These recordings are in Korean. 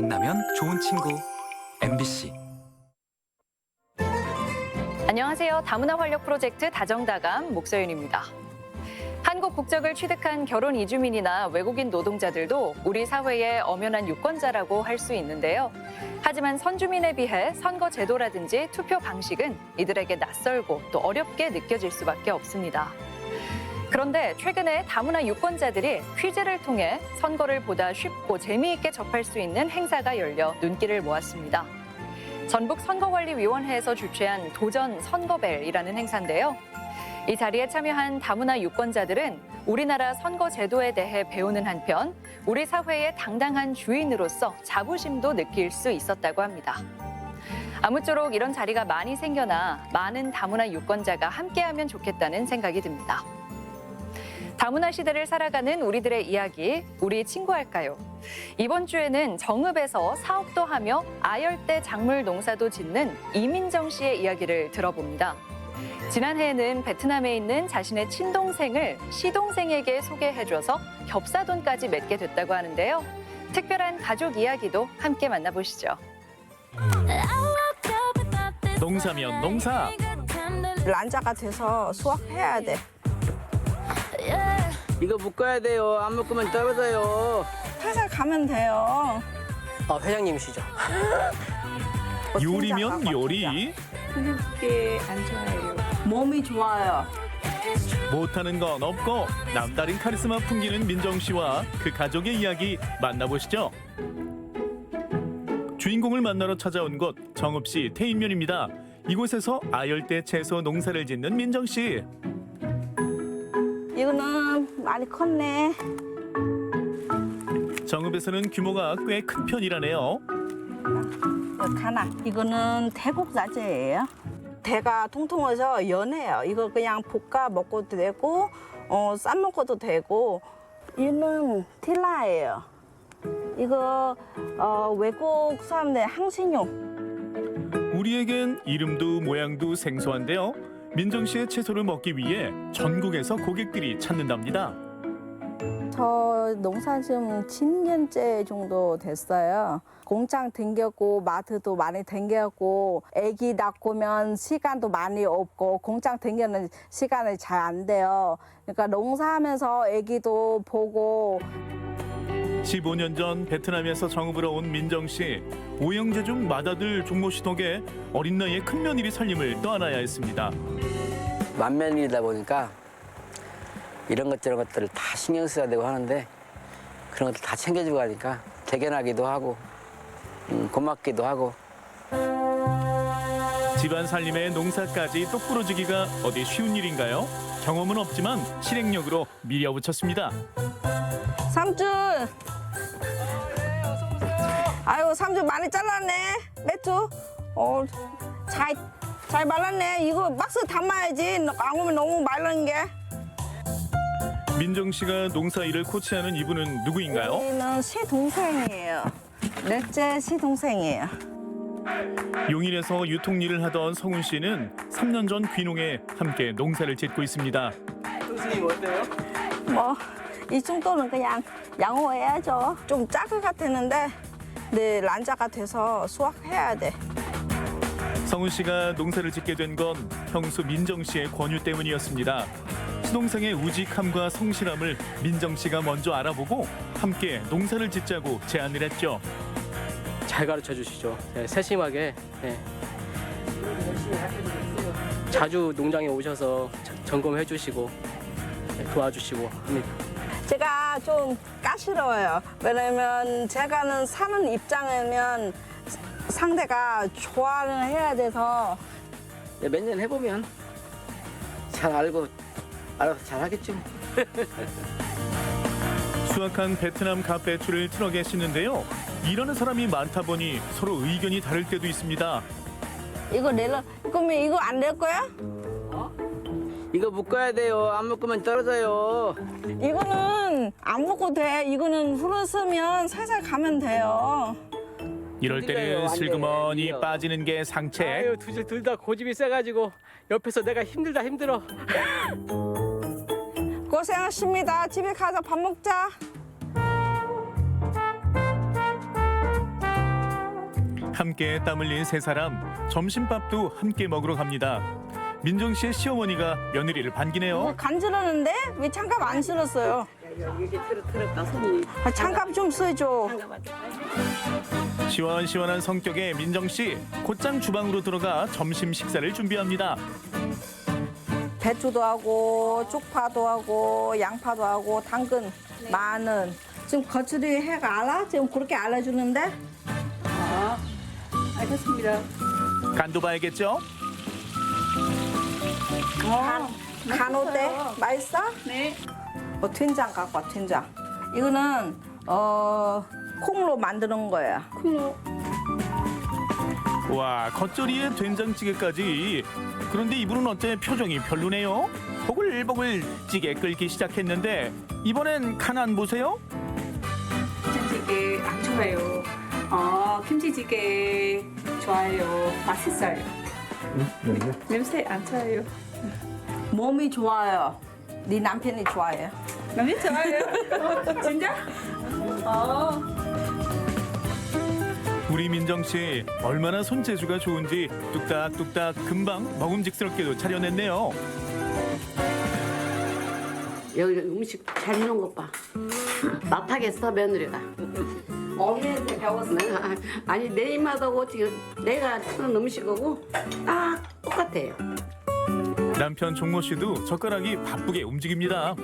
만나면 좋은 친구 MBC 안녕하세요. 다문화 활력 프로젝트 다정다감 목서윤입니다. 한국 국적을 취득한 결혼 이주민이나 외국인 노동자들도 우리 사회의 엄연한 유권자라고 할 수 있는데요. 하지만 선주민에 비해 선거 제도라든지 투표 방식은 이들에게 낯설고 또 어렵게 느껴질 수밖에 없습니다. 그런데 최근에 다문화 유권자들이 퀴즈를 통해 선거를 보다 쉽고 재미있게 접할 수 있는 행사가 열려 눈길을 모았습니다. 전북 선거관리위원회에서 주최한 도전 선거벨이라는 행사인데요. 이 자리에 참여한 다문화 유권자들은 우리나라 선거 제도에 대해 배우는 한편 우리 사회의 당당한 주인으로서 자부심도 느낄 수 있었다고 합니다. 아무쪼록 이런 자리가 많이 생겨나 많은 다문화 유권자가 함께하면 좋겠다는 생각이 듭니다. 다문화 시대를 살아가는 우리들의 이야기, 우리 친구할까요? 이번 주에는 정읍에서 사업도 하며 아열대 작물 농사도 짓는 이민정 씨의 이야기를 들어봅니다. 지난해에는 베트남에 있는 자신의 친동생을 시동생에게 소개해줘서 겹사돈까지 맺게 됐다고 하는데요. 특별한 가족 이야기도 함께 만나보시죠. 농사면 농사 란자가 돼서 수확해야 돼. 이거 묶어야 돼요. 안 묶으면 떨어져요. 회사 가면 돼요. 아, 회장님이시죠? 어, 요리면 요리 근육계 안 좋아해요. 몸이 좋아요. 못하는 건 없고 남다른 카리스마 풍기는 민정 씨와 그 가족의 이야기 만나보시죠. 주인공을 만나러 찾아온 곳 정읍시 태인면입니다. 이곳에서 아열대 채소 농사를 짓는 민정 씨. 이거는 많이 컸네. 정읍에서는 규모가 꽤 큰 편이라네요. 이거 가나. 이거는 대국자재예요. 대가 통통해서 연해요. 이거 그냥 볶아 먹어도 되고, 어, 싸 먹어도 되고. 이는 틸라예요. 이거 어, 외국 사람들 항신용. 우리에겐 이름도 모양도 생소한데요. 민정 씨의 채소를 먹기 위해 전국에서 고객들이 찾는답니다. 저 농사 지금 10년째 정도 됐어요. 공장 댕겼고 마트도 많이 댕겼고 아기 낳고면 시간도 많이 없고 공장 댕기는 시간이 잘 안 돼요. 그러니까 농사하면서 아기도 보고 15년 전 베트남에서 정읍으로 온 민정 씨. 오형제 중 맏아들 종모 씨 덕에 어린 나이에 큰 며느리 살림을 떠안아야 했습니다. 만면이다 보니까 이런 것 저런 것들을 다 신경 써야 되고 하는데 그런 것들 다 챙겨주고 하니까 대견하기도 하고 음, 고맙기도 하고 집안 살림에 농사까지 똑부러지기가 어디 쉬운 일인가요? 경험은 없지만 실행력으로 밀어붙였습니다. 삼촌. 아유 삼촌 많이 잘랐네. 매투. 어, 잘, 잘 말랐네. 이거 박스 담아야지. 안 오면 너무 말른 게. 민정 씨가 농사 일을 코치하는 이분은 누구인가요? 여기는 시동생이에요. 넷째 시동생이에요. 용인에서 유통 일을 하던 성훈 씨는 3년 전 귀농에 함께 농사를 짓고 있습니다. 선생님 어때요? 뭐 이 정도는 그냥 양호해야죠. 좀 작을 같았는데 네 란자가 돼서 수확해야 돼. 성훈 씨가 농사를 짓게 된 건 형수 민정 씨의 권유 때문이었습니다. 수동생의 우직함과 성실함을 민정 씨가 먼저 알아보고 함께 농사를 짓자고 제안을 했죠. 잘 가르쳐 주시죠. 네, 세심하게. 네. 자주 농장에 오셔서 자- 점검해 주시고 네, 도와주시고 합니다. 제가 좀 까시러워요. 왜냐면 제가는 사는 입장이면 상대가 좋아를 해야 돼서 네, 몇년 해보면 잘 알고 알아서 잘 하겠지 뭐. 수확한 베트남 갓배추를 트럭에 싣는데요. 일하는 사람이 많다 보니 서로 의견이 다를 때도 있습니다. 이거 내려 그러면 이거 안낼 거야? 이거 묶어야 돼요. 안 묶으면 떨어져요. 이거는 안 먹어도 돼. 이거는 흐르으면 살살 가면 돼요. 이럴 때는 슬그머니. 빠지는 게 상책. 아유 둘 다 고집이 세가지고 옆에서 내가 힘들다 힘들어. 고생하십니다. 집에 가서 밥 먹자. 함께 땀 흘린 세 사람 점심밥도 함께 먹으러 갑니다. 민정 씨의 시어머니가 며느리를 반기네요. 뭐 간지러는데 왜 장갑 안 쓸었어요? 아, 장갑 좀 써줘. 시원시원한 성격의 민정 씨 곧장 주방으로 들어가 점심 식사를 준비합니다. 배추도 하고 쪽파도 하고 양파도 하고 당근, 마늘. 지금 거칠이 해가 알아? 지금 그렇게 알아주는데? 간도 봐야겠죠? 간, 간 어때? 맛있어? 네. 어, 된장 갖고 와, 된장. 이거는 어 콩으로 만드는 거야. 와 겉절이에 된장찌개까지. 그런데 이분은 어째 표정이 별로네요. 보글보글 찌개 끓기 시작했는데 이번엔 간 안 보세요? 김치찌개 안 좋아요. 어, 김치찌개 좋아요. 맛있어요. 냄새 안 좋아요. 몸이 좋아요. 네 남편이 좋아요. 냄새 좋아요. 진짜? 어. 우리 민정 씨 얼마나 손재주가 좋은지 뚝딱뚝딱 금방 먹음직스럽게도 차려냈네요. 여기 음식 잘 해놓은 것 봐. 맛하겠어 며느리가. 어머니한테 배웠어. 내가 아니 내 입맛하고 지금 내가 하는 음식하고 딱 똑같아요. 남편 종모 씨도 젓가락이 바쁘게 움직입니다.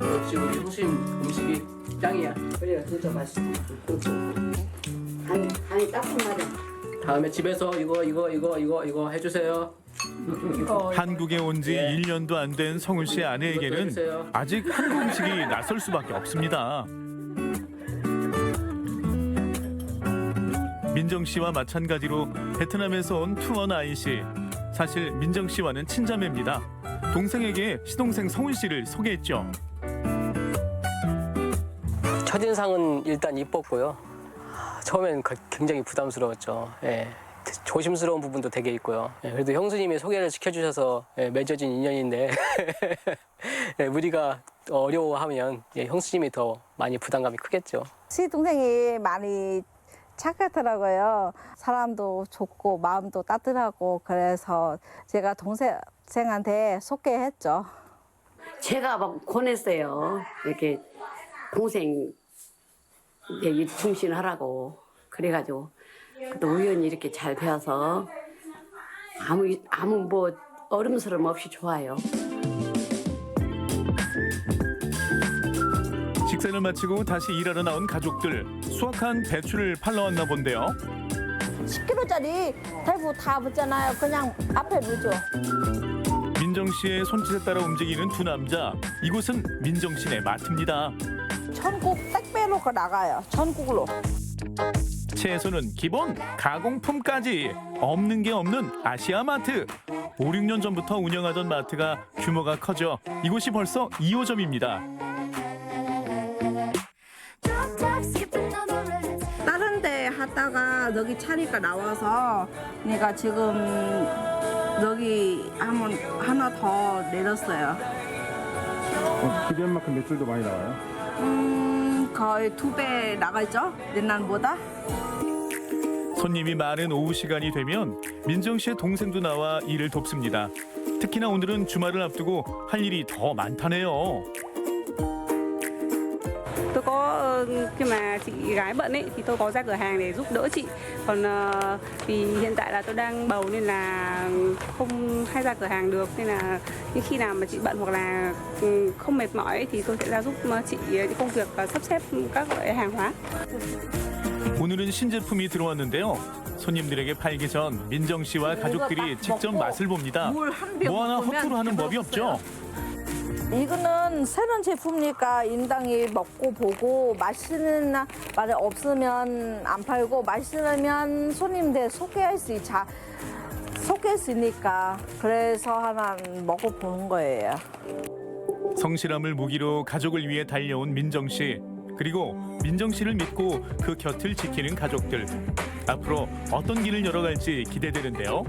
역시 우리 형수님 음식이 짱이야. 그래요 진짜 맛있어. 간이 간이 딱 맞아. 다음에 집에서 이거 이거 이거 이거 이거 해주세요. 한국에 온지 1년도 안 된 성훈 씨 아내에게는 아직 한국 음식이 낯설 수밖에 없습니다. 민정 씨와 마찬가지로 베트남에서 온 투원 아이 씨. 사실 민정 씨와는 친자매입니다. 동생에게 시동생 성훈 씨를 소개했죠. 첫인상은 일단 이뻤고요. 아, 처음엔 가- 굉장히 부담스러웠죠. 예. 조심스러운 부분도 되게 있고요. 예, 그래도 형수님이 소개를 시켜주셔서 예, 맺어진 인연인데 예, 우리가 어려워하면 예, 형수님이 더 많이 부담감이 크겠죠. 시동생이 많이 착하더라고요. 사람도 좋고 마음도 따뜻하고 그래서 제가 동생한테 소개했죠. 제가 막 권했어요. 이렇게 동생 충신하라고 그래가지고 또 우연히 이렇게 잘 배워서 아무 아무 뭐 어름스러움 없이 좋아요. 식사를 마치고 다시 일하러 나온 가족들. 수확한 배추를 팔러 왔나 본데요. 10kg짜리 대부 다 붙잖아요. 그냥 앞에 넣죠. 민정 씨의 손짓에 따라 움직이는 두 남자. 이곳은 민정 씨네 마트입니다. 전국 택배로가 나가요. 전국으로. 채소는 기본, 가공품까지 없는 게 없는 아시아 마트. 5, 6년 전부터 운영하던 마트가 규모가 커져 이곳이 벌써 2호점입니다. 데 하다가 여기 차니까 나와서 내가 지금 여기 한번 하나 더 내렸어요. 기대한 만큼 매출도 많이 나와요. 음, 거의 두 배 나가죠? 옛날보다? 손님이 많은 오후 시간이 되면 민정 씨의 동생도 나와 일을 돕습니다. 특히나 오늘은 주말을 앞두고 할 일이 더 많다네요. khi mà chị gái bận ấy thì tôi có ra cửa hàng để giúp đỡ chị. Còn ờ, vì hiện tại là tôi đang bầu nên là không hay ra cửa hàng được nên là những khi nào mà chị bận hoặc là ừ, không mệt mỏi ấy, thì tôi sẽ ra giúp ờ, chị những công việc ờ, sắp xếp các loại hàng hóa. 오늘은 신제품이 들어왔는데요. 손님들에게 팔기 전 민정 씨와 가족들이 직접 맛을 봅니다. 물한병 뭐 하나 허투루 하는 법이 없죠. 이거는 새로운 제품이니까 인당이 먹고 보고 맛있는 말이 없으면 안 팔고 맛있으면 손님들 소개할 수 있자 소개할 수 있으니까 그래서 하나 먹어 보는 거예요. 성실함을 무기로 가족을 위해 달려온 민정 씨. 그리고 민정 씨를 믿고 그 곁을 지키는 가족들. 앞으로 어떤 길을 열어갈지 기대되는데요.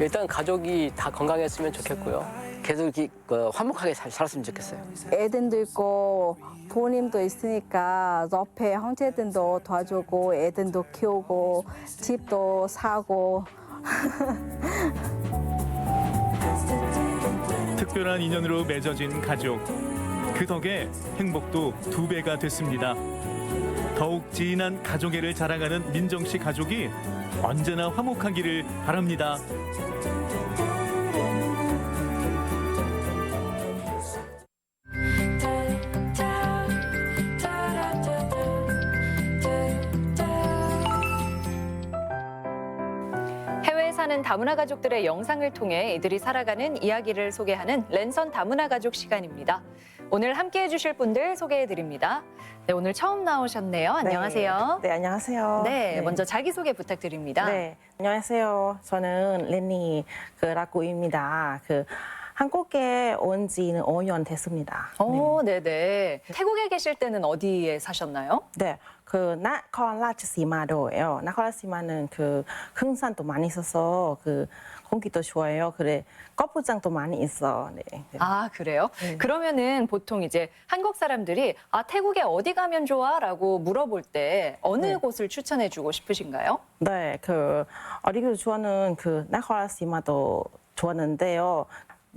일단 가족이 다 건강했으면 좋겠고요. 계속 이렇게 그 화목하게 살, 살았으면 좋겠어요. 애들도 있고 부모님도 있으니까 옆에 형제들도 도와주고 애들도 키우고 집도 사고 특별한 인연으로 맺어진 가족. 그 덕에 행복도 두 배가 됐습니다. 더욱 진한 가족애를 자랑하는 민정 씨 가족이 언제나 화목하기를 바랍니다. 사는 다문화 가족들의 영상을 통해 이들이 살아가는 이야기를 소개하는 랜선 다문화 가족 시간입니다. 오늘 함께 해주실 분들 소개해 드립니다. 네, 오늘 처음 나오셨네요. 안녕하세요. 네, 안녕하세요. 네, 먼저 자기소개 부탁드립니다. 네, 안녕하세요. 저는 레니 그 라꾸입니다. 그 한국에 온 지는 5년 됐습니다. 오, 네. 네 태국에 계실 때는 어디에 사셨나요? 네, 그 나콘 라치시마도예요. 나콘 라치시마는 그 흥산도 많이 있어서 그 공기도 좋아요. 그래 꽃부장도 많이 있어. 네. 네. 아, 그래요? 그러면은 보통 이제 한국 사람들이 아, 태국에 어디 가면 좋아? 라고 물어볼 때 어느 네. 곳을 추천해 주고 싶으신가요? 네, 그 어리고 좋아하는 그 나콘 라치시마도 좋았는데요.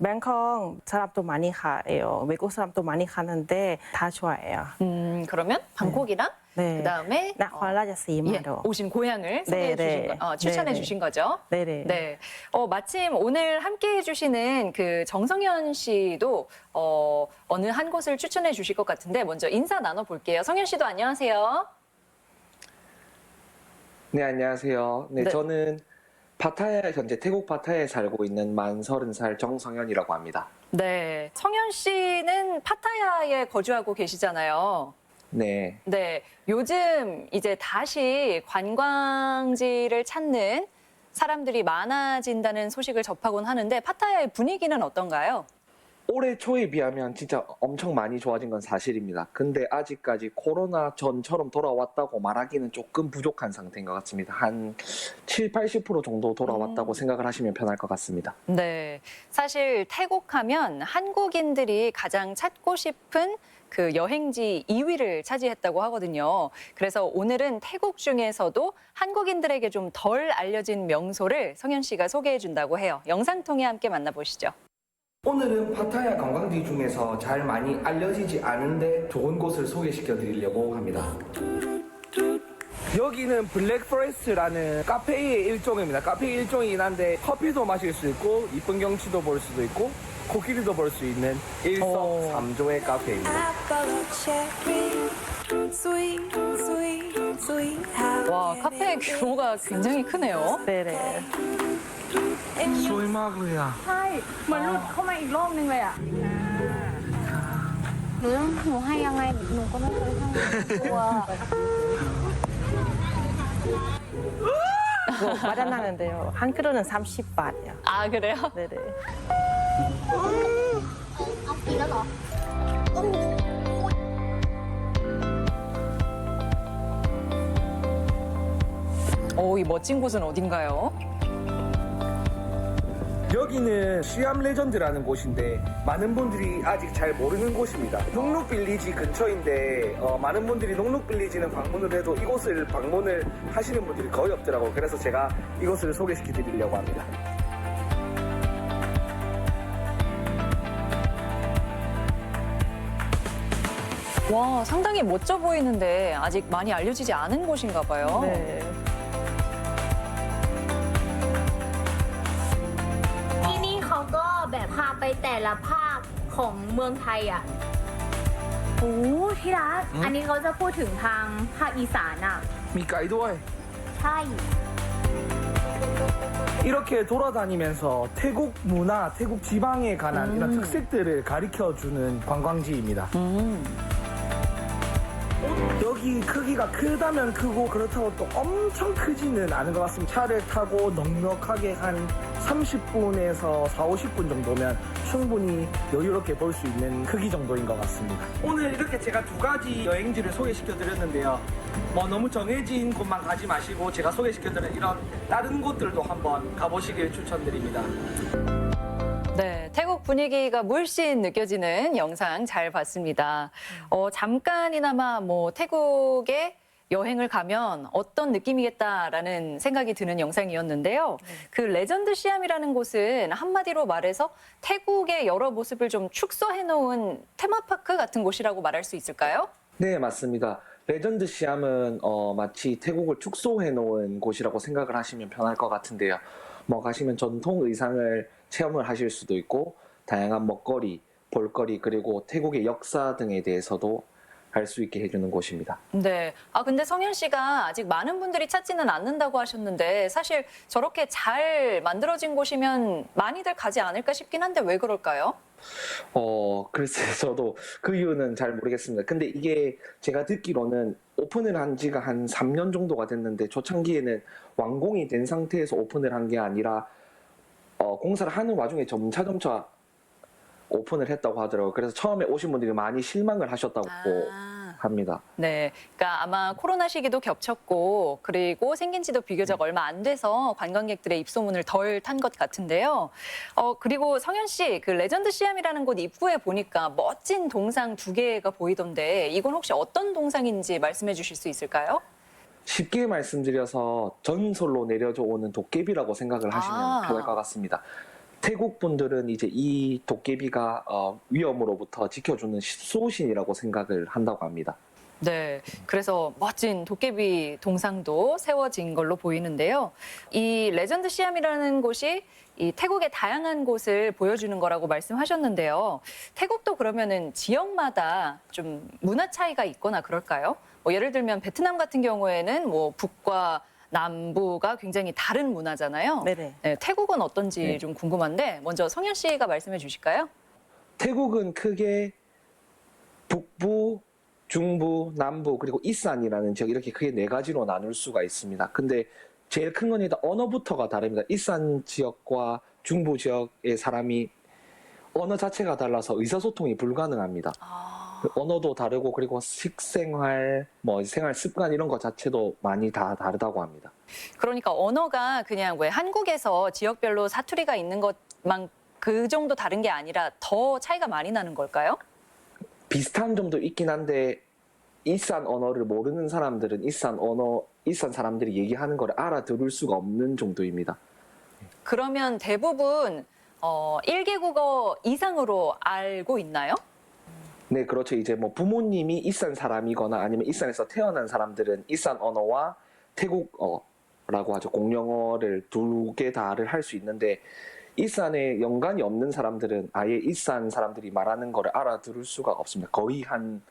뱅콩 사람도 많이 가요. 외국 사람도 많이 가는데 다 좋아해요. 음, 그러면 방콕이랑 네. 그다음에 나콘 예, 라치시마도. 오신 고향을 소개해 네, 주신 네. 거, 어, 추천해 네, 네. 주신 거죠? 네네. 네. 어, 마침 오늘 함께 해주시는 그 정성현 씨도 어, 어느 한 곳을 추천해 주실 것 같은데 먼저 인사 나눠 볼게요. 성현 씨도 안녕하세요. 네, 안녕하세요. 네, 네. 저는 파타야, 현재 태국 파타야에 살고 있는 만 서른 살 정성현이라고 합니다. 네. 성현 씨는 파타야에 거주하고 계시잖아요. 네. 네. 요즘 이제 다시 관광지를 찾는 사람들이 많아진다는 소식을 접하곤 하는데 파타야의 분위기는 어떤가요? 올해 초에 비하면 진짜 엄청 많이 좋아진 건 사실입니다. 근데 아직까지 코로나 전처럼 돌아왔다고 말하기는 조금 부족한 상태인 것 같습니다. 한 7, 80% 정도 돌아왔다고 생각을 하시면 편할 것 같습니다. 네. 사실 태국 하면 한국인들이 가장 찾고 싶은 그 여행지 2위를 차지했다고 하거든요. 그래서 오늘은 태국 중에서도 한국인들에게 좀 덜 알려진 명소를 성현 씨가 소개해 준다고 해요. 영상 통해 함께 만나보시죠. 오늘은 파타야 관광지 중에서 잘 많이 알려지지 않은데 좋은 곳을 소개시켜 드리려고 합니다. 여기는 블랙 포레스트라는 카페의 일종입니다. 카페의 일종이긴 한데 커피도 마실 수 있고 이쁜 경치도 볼 수도 있고 코끼리도 볼 수 있는 일석삼조의 카페입니다. 와, 카페 규모가 굉장히 크네요. 네네. 소이마그야. เหมือนหลุดเข้ามาอีกโลกหนึงเลยอ่ะหนูหนูให้ยังไงหนูก็ไม่เคยให้ตัว 그거 마련하는데요. 한 그릇은 30바트요. 아, 그래요? 네네. 음. 오, 이 멋진 곳은 어딘가요? 여기는 시암 레전드라는 곳인데 많은 분들이 아직 잘 모르는 곳입니다. 녹룩 빌리지 근처인데 어, 많은 분들이 녹룩 빌리지는 방문을 해도 이곳을 방문을 하시는 분들이 거의 없더라고요. 그래서 제가 이곳을 소개시켜 드리려고 합니다. 와, 상당히 멋져 보이는데 아직 많이 알려지지 않은 곳인가 봐요. 네. ที่นี่เขาก็แบบพาไปแต่ละภาคของเมืองไทยอ่ะโอ้ที่รัก อันนี้เขาจะพูดถึงทางภาคอีสานอ่ะ 미 가이드와이 ใช่ 이렇게 돌아다니면서 태국 문화, 태국 지방에 관한 이런 특색들을 가르쳐 주는 관광지입니다. 여기 크기가 크다면 크고 그렇다고 또 엄청 크지는 않은 것 같습니다. 차를 타고 넉넉하게 한 30분에서 4, 50분 정도면 충분히 여유롭게 볼 수 있는 크기 정도인 것 같습니다. 오늘 이렇게 제가 두 가지 여행지를 소개시켜 드렸는데요. 뭐 너무 정해진 곳만 가지 마시고 제가 소개시켜 드린 이런 다른 곳들도 한번 가보시길 추천드립니다. 네, 태국 분위기가 물씬 느껴지는 영상 잘 봤습니다. 어, 잠깐이나마 뭐 태국에 여행을 가면 어떤 느낌이겠다라는 생각이 드는 영상이었는데요. 그 레전드 시암이라는 곳은 한마디로 말해서 태국의 여러 모습을 좀 축소해 놓은 테마파크 같은 곳이라고 말할 수 있을까요? 네, 맞습니다. 레전드 시암은 어, 마치 태국을 축소해 놓은 곳이라고 생각을 하시면 편할 것 같은데요. 뭐 가시면 전통 의상을 체험을 하실 수도 있고 다양한 먹거리, 볼거리 그리고 태국의 역사 등에 대해서도 알 수 있게 해주는 곳입니다. 네. 아, 근데 성현 씨가 아직 많은 분들이 찾지는 않는다고 하셨는데 사실 저렇게 잘 만들어진 곳이면 많이들 가지 않을까 싶긴 한데 왜 그럴까요? 어, 글쎄, 저도 그 이유는 잘 모르겠습니다. 근데 이게 제가 듣기로는 오픈을 한 지가 한 3년 정도가 됐는데 초창기에는 완공이 된 상태에서 오픈을 한 게 아니라 어, 공사를 하는 와중에 점차점차 오픈을 했다고 하더라고요. 그래서 처음에 오신 분들이 많이 실망을 하셨다고 아. 합니다. 네. 그러니까 아마 코로나 시기도 겹쳤고 그리고 생긴 지도 비교적 얼마 안 돼서 관광객들의 입소문을 덜 탄 것 같은데요. 어, 그리고 성현 씨, 그 레전드 시암이라는 곳 입구에 보니까 멋진 동상 두 개가 보이던데 이건 혹시 어떤 동상인지 말씀해 주실 수 있을까요? 쉽게 말씀드려서 전설로 내려져 오는 도깨비라고 생각을 하시면 아. 편할 것 같습니다. 태국 분들은 이제 이 도깨비가 어, 위험으로부터 지켜주는 수호신이라고 생각을 한다고 합니다. 네. 그래서 멋진 도깨비 동상도 세워진 걸로 보이는데요. 이 레전드 시암이라는 곳이 이 태국의 다양한 곳을 보여주는 거라고 말씀하셨는데요. 태국도 그러면은 지역마다 좀 문화 차이가 있거나 그럴까요? 뭐 예를 들면 베트남 같은 경우에는 뭐 북과 남부가 굉장히 다른 문화잖아요. 네네. 네, 태국은 어떤지 네. 좀 궁금한데 먼저 성현 씨가 말씀해 주실까요? 태국은 크게 북부, 중부, 남부 그리고 이산이라는 지역 이렇게 크게 네 가지로 나눌 수가 있습니다. 근데 제일 큰 건 일단 언어부터가 다릅니다. 이산 지역과 중부 지역의 사람이 언어 자체가 달라서 의사소통이 불가능합니다. 아, 그 언어도 다르고 그리고 식생활, 뭐 생활 습관 이런 것 자체도 많이 다 다르다고 합니다. 그러니까 언어가 그냥 왜 한국에서 지역별로 사투리가 있는 것만 그 정도 다른 게 아니라 더 차이가 많이 나는 걸까요? 비슷한 점도 있긴 한데 이산 언어를 모르는 사람들은 이산 언어, 이산 사람들이 얘기하는 걸 알아들을 수가 없는 정도입니다. 그러면 대부분 어, 1개 국어 이상으로 알고 있나요? 네, 그렇죠. 이제 뭐 부모님이 이산 사람이거나 아니면 이산에서 태어난 사람들은 이산 언어와 태국어라고 하죠. 공용어를 두 개 다를 할 수 있는데 이산에 연관이 없는 사람들은 아예 이산 사람들이 말하는 거를 알아들을 수가 없습니다. 거의 한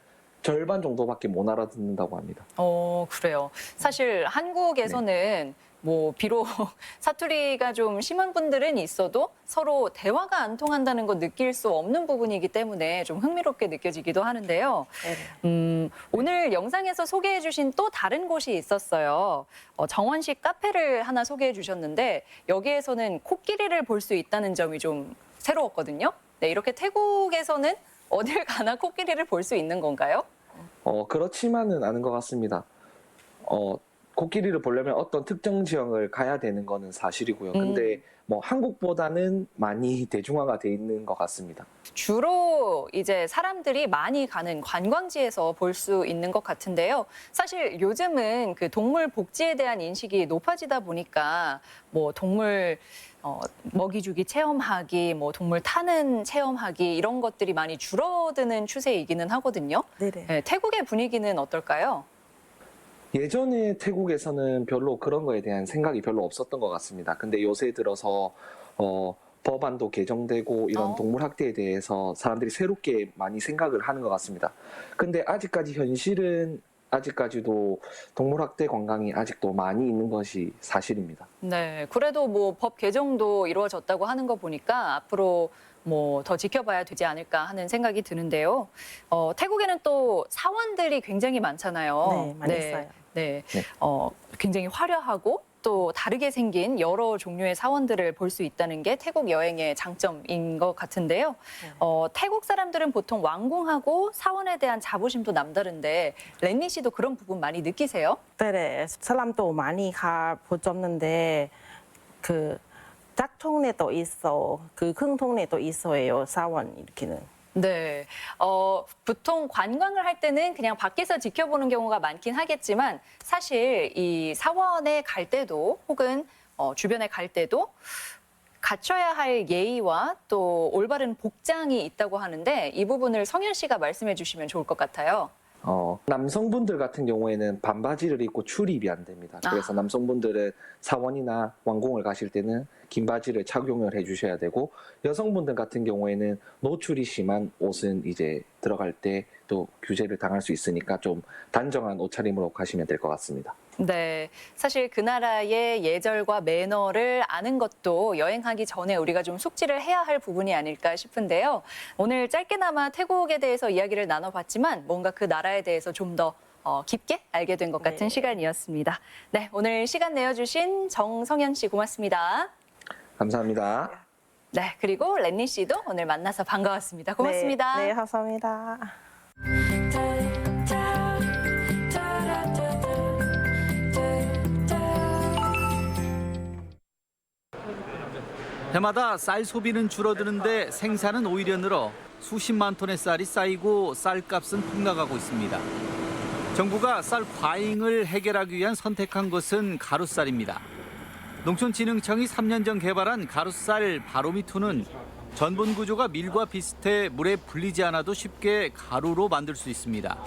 절반 정도밖에 못 알아듣는다고 합니다. 어, 그래요. 사실 한국에서는 뭐 비록 사투리가 좀 심한 분들은 있어도 서로 대화가 안 통한다는 거 느낄 수 없는 부분이기 때문에 좀 흥미롭게 느껴지기도 하는데요. 음, 오늘 영상에서 소개해 주신 또 다른 곳이 있었어요. 어, 정원식 카페를 하나 소개해 주셨는데 여기에서는 코끼리를 볼 수 있다는 점이 좀 새로웠거든요. 네, 이렇게 태국에서는 어딜 가나 코끼리를 볼 수 있는 건가요? 어, 그렇지만은 않은 것 같습니다. 어, 코끼리를 보려면 어떤 특정 지역을 가야 되는 거는 사실이고요. 근데 뭐 한국보다는 많이 대중화가 돼 있는 것 같습니다. 주로 이제 사람들이 많이 가는 관광지에서 볼 수 있는 것 같은데요. 사실 요즘은 그 동물 복지에 대한 인식이 높아지다 보니까 뭐 동물 어, 먹이 주기 체험하기, 뭐 동물 타는 체험하기 이런 것들이 많이 줄어드는 추세이기는 하거든요. 네네. 네, 태국의 분위기는 어떨까요? 예전에 태국에서는 별로 그런 거에 대한 생각이 별로 없었던 것 같습니다. 근데 요새 들어서 어, 법안도 개정되고 이런 어. 동물 학대에 대해서 사람들이 새롭게 많이 생각을 하는 것 같습니다. 근데 아직까지 현실은 아직까지도 동물 학대 관광이 아직도 많이 있는 것이 사실입니다. 네, 그래도 뭐 법 개정도 이루어졌다고 하는 거 보니까 앞으로 뭐 더 지켜봐야 되지 않을까 하는 생각이 드는데요. 어, 태국에는 또 사원들이 굉장히 많잖아요. 네, 많이 있어요. 네, 네. 어, 굉장히 화려하고 또 다르게 생긴 여러 종류의 사원들을 볼 수 있다는 게 태국 여행의 장점인 것 같은데요. 어, 태국 사람들은 보통 완공하고 사원에 대한 자부심도 남다른데 렌니 씨도 그런 부분 많이 느끼세요? 네 네. 사람도 많이 가 보셨는데 그 짝퉁내도 있어, 그 큰 통내도 있어요. 사원 이렇게는. 네. 어, 보통 관광을 할 때는 그냥 밖에서 지켜보는 경우가 많긴 하겠지만 사실 이 사원에 갈 때도 혹은 어, 주변에 갈 때도 갖춰야 할 예의와 또 올바른 복장이 있다고 하는데 이 부분을 성현 씨가 말씀해 주시면 좋을 것 같아요. 어, 남성분들 같은 경우에는 반바지를 입고 출입이 안 됩니다. 그래서 아. 남성분들은 사원이나 왕궁을 가실 때는 긴 바지를 착용을 해주셔야 되고 여성분들 같은 경우에는 노출이 심한 옷은 이제 들어갈 때 또 규제를 당할 수 있으니까 좀 단정한 옷차림으로 가시면 될 것 같습니다. 네. 사실 그 나라의 예절과 매너를 아는 것도 여행하기 전에 우리가 좀 숙지를 해야 할 부분이 아닐까 싶은데요. 오늘 짧게나마 태국에 대해서 이야기를 나눠봤지만 뭔가 그 나라에 대해서 좀더 어, 깊게 알게 된 것 같은 네. 시간이었습니다. 네. 오늘 시간 내어주신 정성현 씨 고맙습니다. 감사합니다. 네. 그리고 랜니 씨도 오늘 만나서 반가웠습니다. 고맙습니다. 네, 네 감사합니다. 해마다 쌀 소비는 줄어드는데 생산은 오히려 늘어 수십만 톤의 쌀이 쌓이고 쌀값은 폭락하고 있습니다. 정부가 쌀 과잉을 해결하기 위한 선택한 것은 가루쌀입니다. 농촌진흥청이 3년 전 개발한 가루쌀 바로미2는 전분 구조가 밀과 비슷해 물에 불리지 않아도 쉽게 가루로 만들 수 있습니다.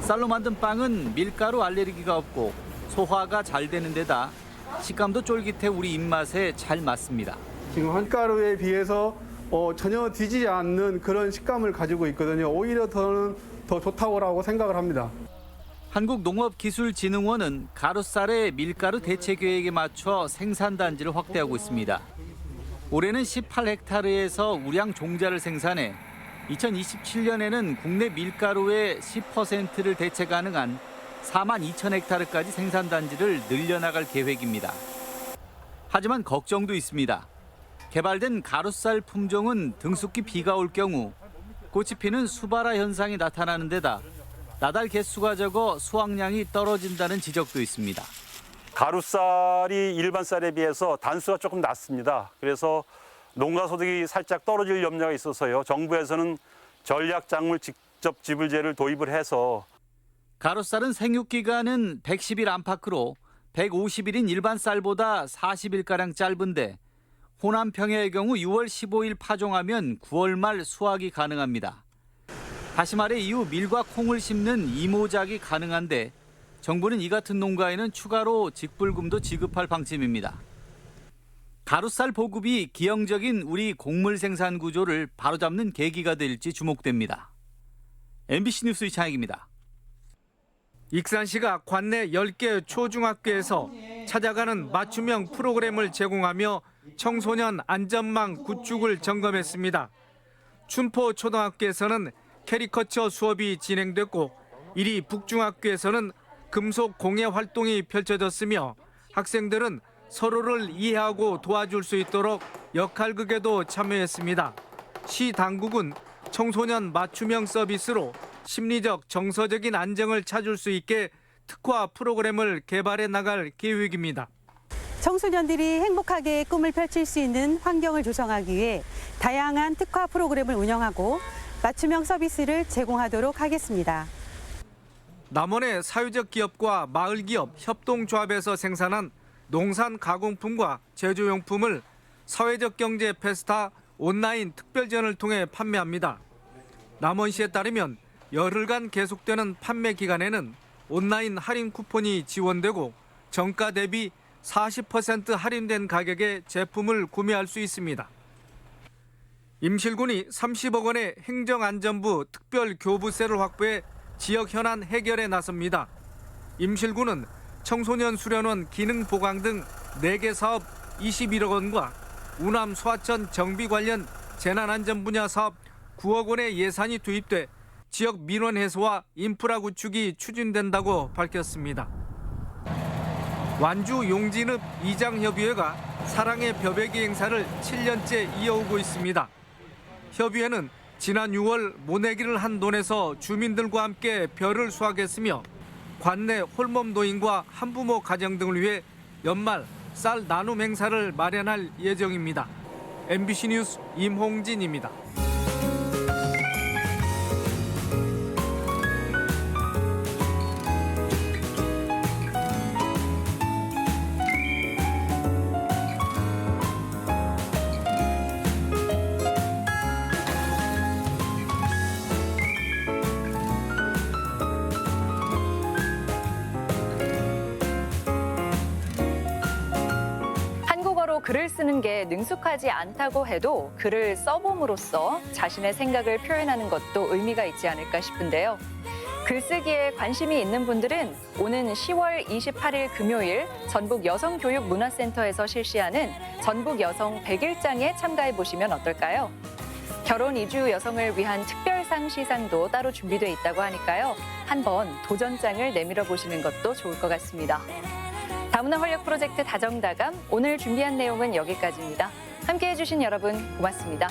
쌀로 만든 빵은 밀가루 알레르기가 없고 소화가 잘 되는 데다 식감도 쫄깃해 우리 입맛에 잘 맞습니다. 지금 한가루에 비해서 어, 전혀 뒤지지 않는 그런 식감을 가지고 있거든요. 오히려 더는 더 좋다고 생각을 합니다. 한국농업기술진흥원은 가루쌀의 밀가루 대체 계획에 맞춰 생산 단지를 확대하고 있습니다. 올해는 18헥타르에서 우량 종자를 생산해 2027년에는 국내 밀가루의 10%를 대체 가능한 4만 2천 헥타르까지 생산 단지를 늘려나갈 계획입니다. 하지만 걱정도 있습니다. 개발된 가루쌀 품종은 등숙기 비가 올 경우 꽃이 피는 수발화 현상이 나타나는 데다 나달 개수가 적어 수확량이 떨어진다는 지적도 있습니다. 가루쌀이 일반 쌀에 비해서 단수가 조금 낮습니다. 그래서 농가 소득이 살짝 떨어질 염려가 있어서요. 정부에서는 전략 작물 직접 지불제를 도입을 해서 가루쌀은 생육 기간은 110일 안팎으로 150일인 일반 쌀보다 40일가량 짧은데 호남 평야의 경우 6월 15일 파종하면 9월 말 수확이 가능합니다. 다시 말해 이후 밀과 콩을 심는 이모작이 가능한데 정부는 이 같은 농가에는 추가로 직불금도 지급할 방침입니다. 가루쌀 보급이 기형적인 우리 곡물 생산 구조를 바로잡는 계기가 될지 주목됩니다. MBC 뉴스 이창익입니다. 익산시가 관내 10개 초중학교에서 찾아가는 맞춤형 프로그램을 제공하며 청소년 안전망 구축을 점검했습니다. 춘포 초등학교에서는 캐리커처 수업이 진행됐고 이리 북중학교에서는 금속 공예 활동이 펼쳐졌으며 학생들은 서로를 이해하고 도와줄 수 있도록 역할극에도 참여했습니다. 시 당국은 청소년 맞춤형 서비스로 심리적 정서적인 안정을 찾을 수 있게 특화 프로그램을 개발해 나갈 계획입니다. 청소년들이 행복하게 꿈을 펼칠 수 있는 환경을 조성하기 위해 다양한 특화 프로그램을 운영하고 맞춤형 서비스를 제공하도록 하겠습니다. 남원의 사회적 기업과 마을 기업 협동조합에서 생산한 농산 가공품과 제조용품을 사회적 경제 페스타 온라인 특별전을 통해 판매합니다. 남원시에 따르면 열흘간 계속되는 판매 기간에는 온라인 할인 쿠폰이 지원되고 정가 대비 40% 할인된 가격에 제품을 구매할 수 있습니다. 임실군이 30억 원의 행정안전부 특별 교부세를 확보해 지역 현안 해결에 나섭니다. 임실군은 청소년 수련원 기능 보강 등 4개 사업 21억 원과 우남 소하천 정비 관련 재난안전 분야 사업 9억 원의 예산이 투입돼 지역 민원 해소와 인프라 구축이 추진된다고 밝혔습니다. 완주 용진읍 이장협의회가 사랑의 벼베기 행사를 7년째 이어오고 있습니다. 협의회는 지난 6월 모내기를 한 돈에서 주민들과 함께 벼를 수확했으며 관내 홀몸 노인과 한부모 가정 등을 위해 연말 쌀 나눔 행사를 마련할 예정입니다. MBC 뉴스 임홍진입니다. 글을 쓰는 게 능숙하지 않다고 해도 글을 써봄으로써 자신의 생각을 표현하는 것도 의미가 있지 않을까 싶은데요. 글쓰기에 관심이 있는 분들은 오는 10월 28일 금요일 전북 여성교육문화센터에서 실시하는 전북 여성 100일장에 참가해 보시면 어떨까요? 결혼 이주 여성을 위한 특별상 시상도 따로 준비돼 있다고 하니까요. 한번 도전장을 내밀어 보시는 것도 좋을 것 같습니다. 다문화 활력 프로젝트 다정다감 오늘 준비한 내용은 여기까지입니다. 함께해 주신 여러분 고맙습니다.